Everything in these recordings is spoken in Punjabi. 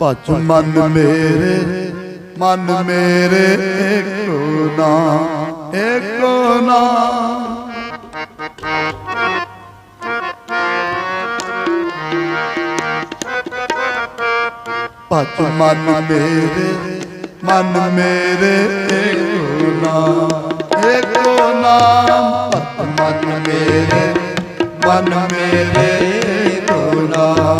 ਭਜ ਮਨ ਮੇਰੇ ਮਨ ਮੇਰੇ ਏਕੋ ਨਾ ਏਕੋ ਨਾ ਭਜ ਮਨ ਮੇਰੇ ਮਨ ਮੇਰੇ ਏਕੋ ਨਾ ਏਕੋ ਨਾ ਭਜ ਮਨ ਮੇਰੇ ਮਨ ਮੇਰੇ ਏਕੋ ਨਾ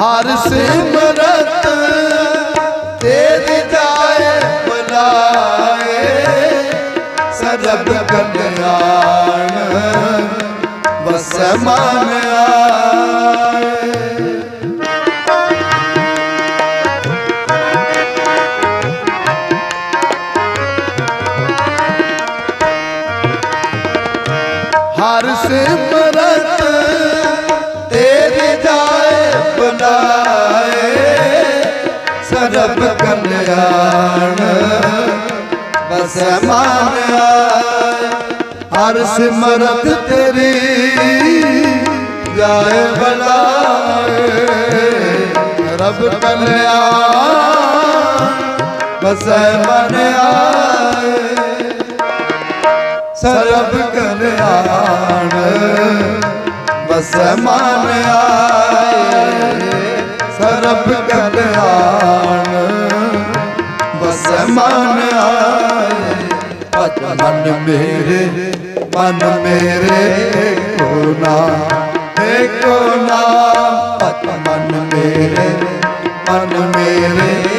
ਹਰ ਸਿਮਰਤ ਤੇਰੇ ਜਾਏ ਬੁਲਾਏ ਸਰਬ ਕਲਿਆਣ ਵਸੈ ਮਨ ਆਏ। ਹਰ ਸਿਮਰਤ ਸਰਬ ਕਲਿਆਣ ਬਸੈ ਮਨ ਹਰ ਸਿਮਰਤ ਤੇਰੀ ਜਾਏ ਬੁਲਾਏ। ਰਬ ਕਲਿਆਣ ਬਸੈ ਮਨ ਆਏ। ਸਰਬ ਕਲਿਆਣ ਵਸੈ ਮਨ ਆਏ। ਸਰਬ ਕਲਿਆਣ ਵਸੈ ਮਨ ਆਏ ਭਜ ਮਨ ਮੇਰੇ ਮਨ ਮੇਰੇ ਕੋ ਨਾ ਏਕੋ ਨਾ। ਭਜ ਮਨ ਮੇਰੇ ਮਨ ਮੇਰੇ